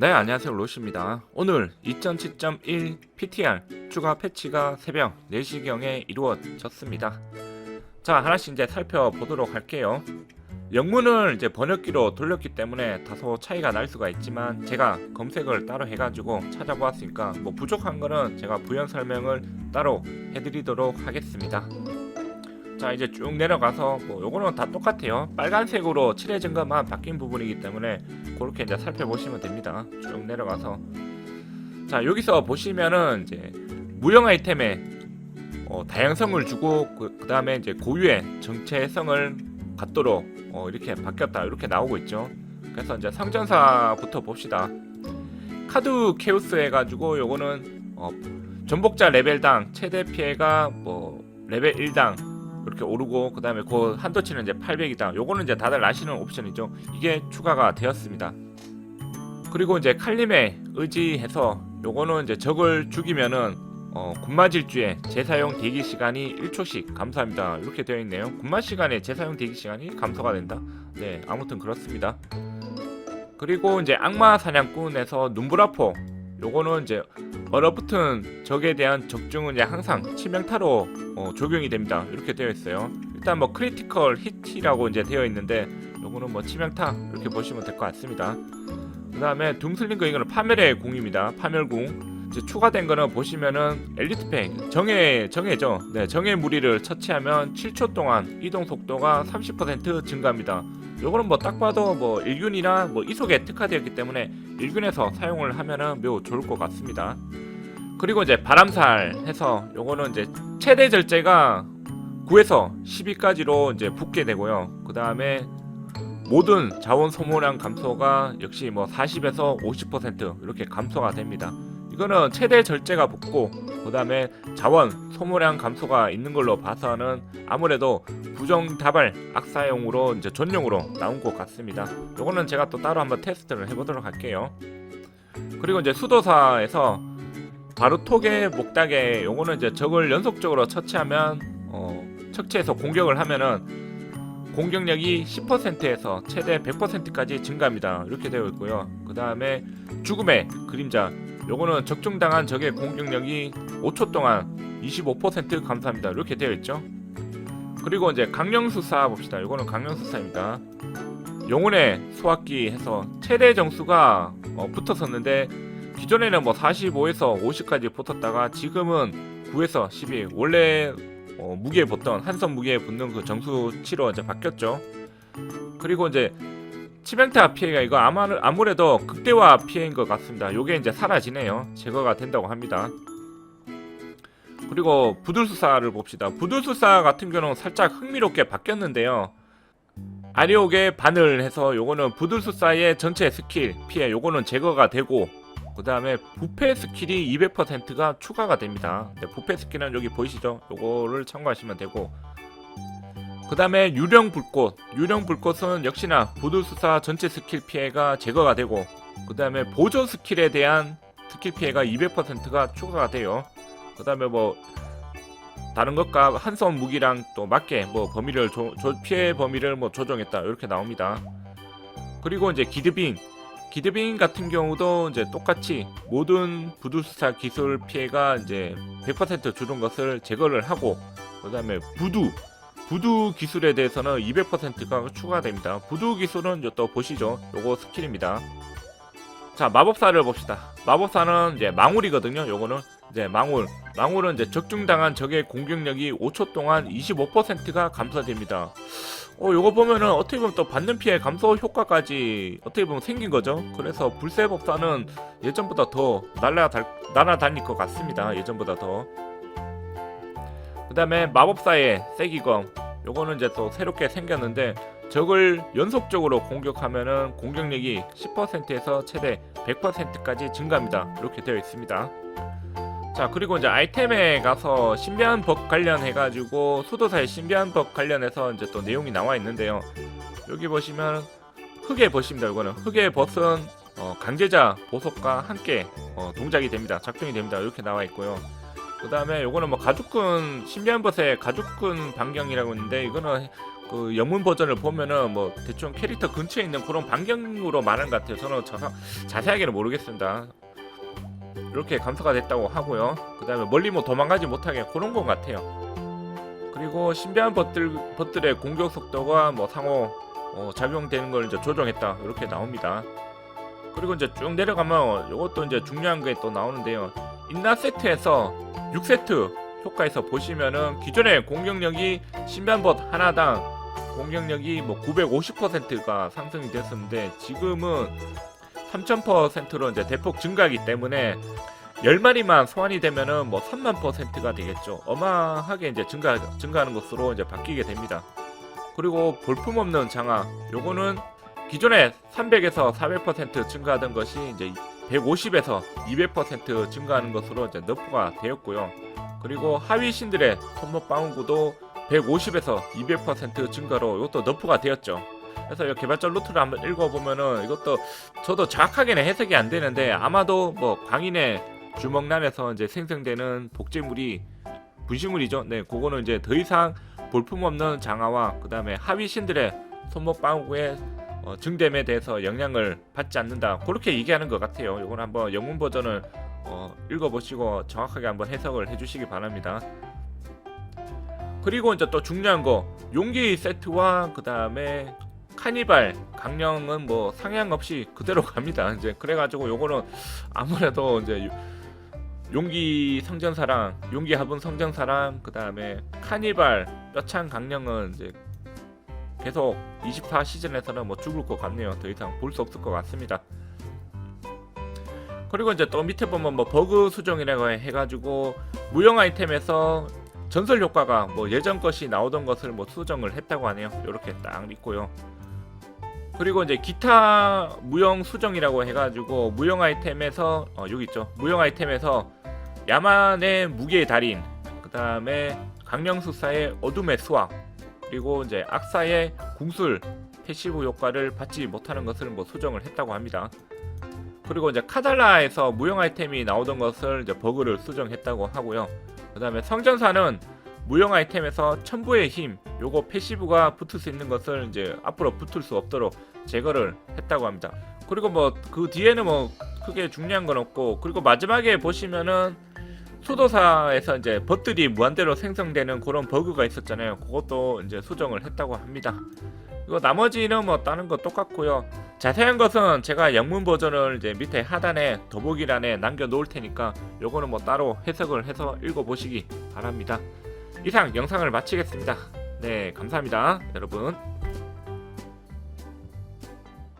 네 안녕하세요. 로시입니다. 오늘 2.7.1 PTR 추가 패치가 새벽 4시경에 이루어졌습니다. 자 하나씩 이제 살펴보도록 할게요. 영문을 이제 번역기로 돌렸기 때문에 다소 차이가 날 수가 있지만 제가 검색을 따로 해가지고 찾아보았으니까 뭐 부족한 거는 제가 부연 설명을 따로 해드리도록 하겠습니다 자 이제 쭉 내려가서 뭐 요거는 다 똑같아요 빨간색으로 칠해진 것만 바뀐 부분이기 때문에 그렇게 이제 살펴보시면 됩니다. 쭉 내려가서 자 여기서 보시면은 이제 무형 아이템에 어, 다양성을 주고 그, 다음에 이제 고유의 정체성을 갖도록 어, 이렇게 바뀌었다 이렇게 나오고 있죠. 그래서 이제 성전사부터 봅시다. 카드 케오스 해가지고 요거는 어, 전복자 레벨당 최대 피해가 뭐 레벨 1당 이렇게 오르고 그 다음에 그 한도치는 이제 800이다. 요거는 이제 다들 아시는 옵션이죠. 이게 추가가 되었습니다. 그리고 이제 칼림에 의지해서 요거는 이제 적을 죽이면은 어, 군마 질주에 재사용 대기 시간이 1초씩 감소합니다. 이렇게 되어 있네요. 군마 시간에 재사용 대기 시간이 감소가 된다. 네, 아무튼 그렇습니다. 그리고 이제 악마 사냥꾼에서 눈보라포 요거는 이제 얼어붙은 적에 대한 적중은 이제 항상 치명타로 어, 적용이 됩니다. 이렇게 되어 있어요. 일단 뭐 크리티컬 히트라고 이제 되어 있는데 요거는 뭐 치명타 이렇게 보시면 될 것 같습니다. 그 다음에 둠슬링거 이거는 파멸의 궁입니다. 파멸궁. 이제 추가된 거는 보시면은 엘리트 팩 정예 정예죠. 네, 정예 무리를 처치하면 7초 동안 이동 속도가 30% 증가합니다. 요거는 뭐 딱 봐도 뭐 일균이나 뭐 이속에 특화되었기 때문에 일균에서 사용을 하면은 매우 좋을 것 같습니다. 그리고 이제 바람살 해서 요거는 이제 최대 절제가 9에서 10위까지로 이제 붙게 되고요. 그 다음에 모든 자원 소모량 감소가 역시 뭐 40에서 50% 이렇게 감소가 됩니다. 이거는 최대 절제가 붙고 그 다음에 자원 소모량 감소가 있는 걸로 봐서는 아무래도 부정 다발 악사용으로 이제 전용으로 나온 것 같습니다. 요거는 제가 또 따로 한번 테스트를 해보도록 할게요. 그리고 이제 수도사에서 바루톡의 목닥에 요거는 이제 적을 연속적으로 처치하면 어, 척치해서 공격을 하면은 공격력이 10%에서 최대 100%까지 증가합니다. 이렇게 되어 있고요. 그 다음에 죽음의 그림자 요거는 적중당한 적의 공격력이 5초 동안 25% 감소합니다. 이렇게 되어 있죠. 그리고 이제 강령수사 봅시다. 요거는 강령수사입니다. 영혼의 소화기 해서 최대 정수가 어, 붙었었는데 기존에는 뭐 45에서 50까지 붙었다가 지금은 9에서 12 원래 어, 무게에 붙던 한선 무게에 붙는 그 정수치로 이제 바뀌었죠. 그리고 이제 치명타 피해가 이거 아마 아무래도 극대화 피해인 것 같습니다. 요게 이제 사라지네요. 제거가 된다고 합니다. 그리고 부들수사를 봅시다. 부들수사 같은 경우는 살짝 흥미롭게 바뀌었는데요. 아리옥의 바늘 해서 요거는 부들수사의 전체 스킬 피해 요거는 제거가 되고 그 다음에 부패 스킬이 200%가 추가가 됩니다. 네, 부패 스킬은 여기 보이시죠? 요거를 참고하시면 되고. 그 다음에 유령 불꽃. 유령 불꽃은 역시나 부두수사 전체 스킬 피해가 제거가 되고 그 다음에 보조 스킬에 대한 스킬 피해가 200%가 추가가 돼요. 그 다음에 뭐 다른 것과 한 손 무기랑 또 맞게 뭐 범위를 조, 조, 피해 범위를 뭐 조정했다. 이렇게 나옵니다. 그리고 이제 기드빙 기드빙 같은 경우도 이제 똑같이 모든 부두수사 기술 피해가 이제 100% 주는 것을 제거를 하고 그 다음에 부두 부두 기술에 대해서는 200%가 추가됩니다. 부두 기술은 또 보시죠. 요거 스킬입니다. 자 마법사를 봅시다. 마법사는 이제 망울이거든요. 요거는 이제 망울. 망울은 이제 적중당한 적의 공격력이 5초 동안 25%가 감소됩니다. 어 요거 보면은 어떻게 보면 또 받는 피해 감소 효과까지 어떻게 보면 생긴 거죠. 그래서 불세 법사는 예전보다 더 날아달 날아다닐 것 같습니다. 예전보다 더. 그 다음에 마법사의 세기검 요거는 이제 또 새롭게 생겼는데 적을 연속적으로 공격하면은 공격력이 10%에서 최대 100%까지 증가합니다 이렇게 되어 있습니다 자 그리고 이제 아이템에 가서 신비한 법 관련해 가지고 수도사의 신비한 법 관련해서 이제 또 내용이 나와 있는데요. 여기 보시면 흑의 벗입니다 이거는. 흑의 벗은 어, 강제자 보석과 함께 어, 동작이 됩니다. 작동이 됩니다. 이렇게 나와 있고요. 그 다음에 요거는 뭐 가죽끈 신비한 벗의 가죽끈 반경이라고 있는데 이거는 그 영문 버전을 보면은 뭐 대충 캐릭터 근처에 있는 그런 반경으로 말하는 것 같아요. 저는 자사, 자세하게는 모르겠습니다. 이렇게 감소가 됐다고 하고요. 그 다음에 멀리 뭐 도망가지 못하게 그런 것 같아요. 그리고 신비한 벗들, 벗들의 공격 속도가 뭐 상호 어, 작용되는 걸 이제 조정했다. 이렇게 나옵니다. 그리고 이제 쭉 내려가면 이것도 이제 중요한 게 또 나오는데요. 인나 세트에서 6세트 효과에서 보시면은 기존의 공격력이 신비한 벗 하나당 공격력이 뭐 950%가 상승이 됐었는데 지금은 3000%로 이제 대폭 증가하기 때문에 10마리만 소환이 되면은 뭐 3만 퍼센트가 되겠죠. 어마하게 이제 증가 증가하는 것으로 이제 바뀌게 됩니다. 그리고 볼품 없는 장화 요거는 기존에 300에서 400% 증가하던 것이 이제 150에서 200% 증가하는 것으로 이제 너프가 되었고요. 그리고 하위 신들의 손목 방어구도 150에서 200% 증가로 이것도 너프가 되었죠. 그래서 이 개발자 루트를 한번 읽어보면은 이것도 저도 정확하게는 해석이 안 되는데 아마도 뭐 광인의 주먹란에서 이제 생성되는 복제물이 분식물이죠. 네, 그거는 이제 더 이상 볼품 없는 장화와 그 다음에 하위 신들의 손목 방어구의 어, 증됨에 대해서 영향을 받지 않는다. 그렇게 얘기하는 것 같아요. 이건 한번 영문 버전을 어, 읽어보시고 정확하게 한번 해석을 해주시기 바랍니다. 그리고 이제 또 중요한 거 용기 세트와 그 다음에 카니발 강령은 뭐 상향 없이 그대로 갑니다. 이제 그래가지고 요거는 아무래도 이제 요- 용기 성전사랑 용기 화분 성전사랑 그 다음에 카니발 뼈창 강령은 이제 계속 24 시즌에서는 뭐 죽을 것 같네요. 더 이상 볼 수 없을 것 같습니다. 그리고 이제 또 밑에 보면 뭐 버그 수정이라고 해가지고 무형 아이템에서 전설 효과가 뭐 예전 것이 나오던 것을 뭐 수정을 했다고 하네요. 이렇게 딱 있고요. 그리고 이제 기타 무형 수정이라고 해가지고 무형 아이템에서 어, 여기 있죠. 무형 아이템에서 야만의 무게의 달인, 그 다음에 강령수사의 어둠의 수학, 그리고 이제 악사의 궁술 패시브 효과를 받지 못하는 것을 뭐 수정을 했다고 합니다. 그리고 이제 카달라에서 무형 아이템이 나오던 것을 이제 버그를 수정했다고 하고요. 그 다음에 성전사는 무형 아이템에서 천부의 힘 요거 패시브가 붙을 수 있는 것을 이제 앞으로 붙을 수 없도록 제거를 했다고 합니다. 그리고 뭐 그 뒤에는 뭐 크게 중요한 건 없고 그리고 마지막에 보시면은 수도사에서 이제 벗들이 무한대로 생성되는 그런 버그가 있었잖아요. 그것도 이제 수정을 했다고 합니다. 이거 나머지는 뭐 다른 거 똑같고요. 자세한 것은 제가 영문 버전을 이제 밑에 하단에 더보기란에 남겨 놓을 테니까 요거는 뭐 따로 해석을 해서 읽어 보시기 바랍니다. 이상 영상을 마치겠습니다. 네, 감사합니다. 여러분.